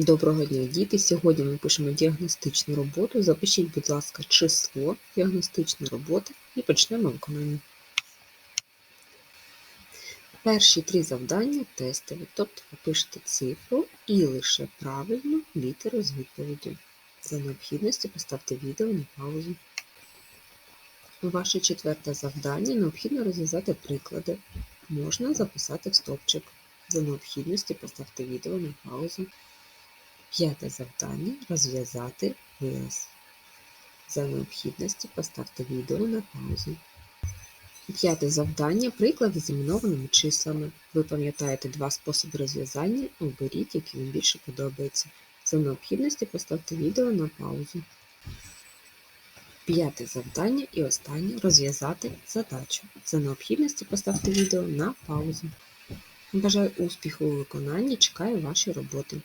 Доброго дня, діти! Сьогодні ми пишемо діагностичну роботу. Запишіть, будь ласка, число діагностичної роботи і почнемо виконання. Перші три завдання тестові, тобто ви пишете цифру і лише правильну літеру з відповіддю. За необхідності поставте відео на паузу. Ваше четверте завдання необхідно розв'язати приклади. Можна записати в стовпчик. За необхідності поставте відео на паузу. П'яте завдання розв'язати вираз. За необхідності поставте відео на паузу. П'яте завдання приклади з іменованими числами. Ви пам'ятаєте два способи розв'язання, оберіть, який вам більше подобається. За необхідності поставте відео на паузу. П'яте завдання і останнє розв'язати задачу. За необхідності поставте відео на паузу. Бажаю успіху у виконанні, чекаю ваші роботи.